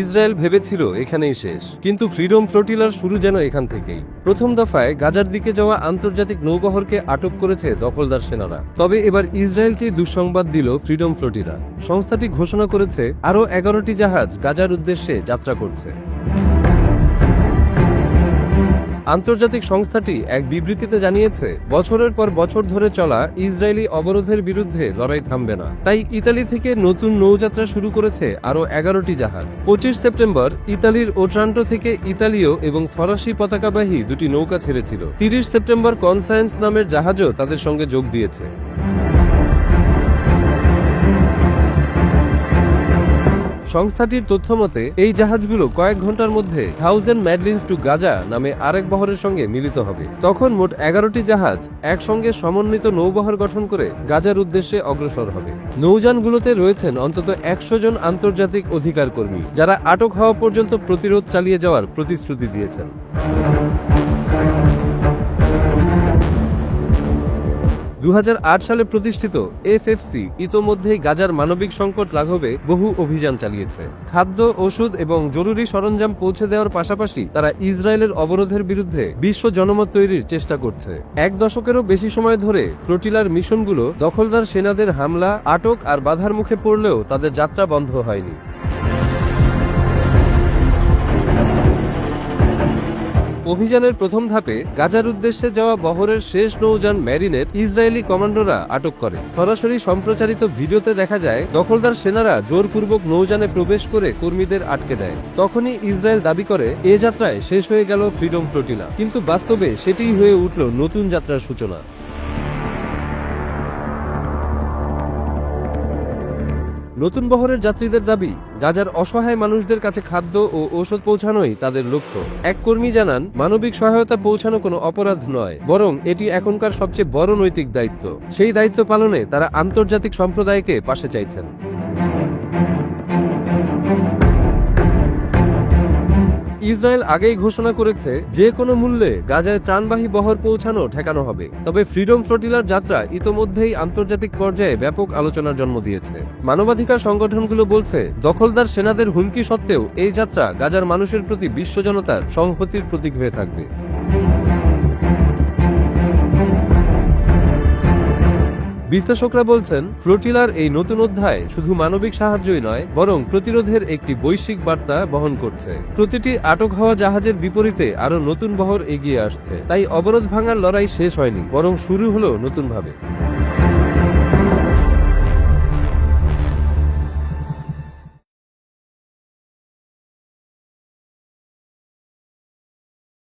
Israel ভেবেছিল এখানেই শেষ, কিন্তু ফ্রিডম ফ্লোটিলার শুরু যেন এখান থেকেই। প্রথম দফায় গাজার দিকে যাওয়া আন্তর্জাতিক নৌবহরকে আটক করেছে দখলদার সেনারা। তবে এবার ইসরায়েলকে দুঃসংবাদ দিল ফ্রিডম ফ্লোটিলা। সংস্থাটি ঘোষণা করেছে, আরও এগারোটি জাহাজ গাজার উদ্দেশ্যে যাত্রা করছে। আন্তর্জাতিক সংস্থাটি এক বিবৃতিতে জানিয়েছে, বছরের পর বছর ধরে চলা ইসরায়েলি অবরোধের বিরুদ্ধে লড়াই থামবে না। তাই ইতালি থেকে নতুন নৌযাত্রা শুরু করেছে আরও এগারোটি জাহাজ। পঁচিশ সেপ্টেম্বর, ইতালির ওট্রান্টো থেকে ইতালীয় এবং ফরাসি পতাকাবাহী দুটি নৌকা ছেড়েছিল। তিরিশ সেপ্টেম্বর কনসায়েন্স নামের জাহাজও তাদের সঙ্গে যোগ দিয়েছে। সংস্থাটির তথ্য মতে, এই জাহাজগুলো কয়েক ঘণ্টার মধ্যে থাউজেন্ড ম্যাডলিন্স টু গাজা নামে আরেক বহরের সঙ্গে মিলিত হবে। তখন মোট এগারোটি জাহাজ একসঙ্গে সমন্বিত নৌবহর গঠন করে গাজার উদ্দেশ্যে অগ্রসর হবে। নৌযানগুলোতে রয়েছেন অন্তত একশো জন আন্তর্জাতিক অধিকার কর্মী যারা আটক হওয়া পর্যন্ত প্রতিরোধ চালিয়ে যাওয়ার প্রতিশ্রুতি দিয়েছেন। দু হাজার আট সালে প্রতিষ্ঠিত এফএফসি ইতোমধ্যেই গাজার মানবিক সংকট লাঘবে বহু অভিযান চালিয়েছে। খাদ্য, ওষুধ এবং জরুরি সরঞ্জাম পৌঁছে দেওয়ার পাশাপাশি তারা ইসরায়েলের অবরোধের বিরুদ্ধে বিশ্ব জনমত তৈরির চেষ্টা করছে। এক দশকেরও বেশি সময় ধরে ফ্লোটিলার মিশনগুলো দখলদার সেনাদের হামলা, আটক আর বাধার মুখে পড়লেও তাদের যাত্রা বন্ধ হয়নি। অভিযানের প্রথম ধাপে গাজার উদ্দেশ্যে যাওয়া বহরের শেষ নৌযান ম্যারিনের ইসরায়েলি কমান্ডোরা আটক করে। সরাসরি সম্প্রচারিত ভিডিওতে দেখা যায়, দখলদার সেনারা জোরপূর্বক নৌযানে প্রবেশ করে কর্মীদের আটকে দেয়। তখনই ইসরায়েল দাবি করে, এ যাত্রায় শেষ হয়ে গেল ফ্রিডম ফ্লোটিলা। কিন্তু বাস্তবে সেটিই হয়ে উঠল নতুন যাত্রার সূচনা। নতুন বহরের যাত্রীদের দাবি, গাজার অসহায় মানুষদের কাছে খাদ্য ও ঔষধ পৌঁছানোই তাদের লক্ষ্য। এক কর্মী জানান, মানবিক সহায়তা পৌঁছানো কোনো অপরাধ নয়, বরং এটি এখনকার সবচেয়ে বড় নৈতিক দায়িত্ব। সেই দায়িত্ব পালনে তারা আন্তর্জাতিক সম্প্রদায়কে পাশে চাইছেন। ইসরায়েল আগেই ঘোষণা করেছে যে কোনো মূল্যে গাজায় ত্রাণবাহী বহর পৌঁছানো ঠেকানো হবে। তবে ফ্রিডম ফ্লোটিলার যাত্রা ইতোমধ্যেই আন্তর্জাতিক পর্যায়ে ব্যাপক আলোচনার জন্ম দিয়েছে। মানবাধিকার সংগঠনগুলো বলছে, দখলদার সেনাদের হুমকি সত্ত্বেও এই যাত্রা গাজার মানুষের প্রতি বিশ্ব জনতার সংহতির প্রতীক হয়ে থাকবে। বিশ্লেষকরা বলছেন, ফ্লোটিলার এই নতুন অধ্যায় শুধু মানবিক সাহায্যই নয়, বরং প্রতিরোধের একটি বৈশ্বিক বার্তা বহন করছে। প্রতিটি আটক হওয়া জাহাজের বিপরীতে আরও নতুন বহর এগিয়ে আসছে। তাই অবরোধ ভাঙার লড়াই শেষ হয়নি, বরং শুরু হলো নতুনভাবে।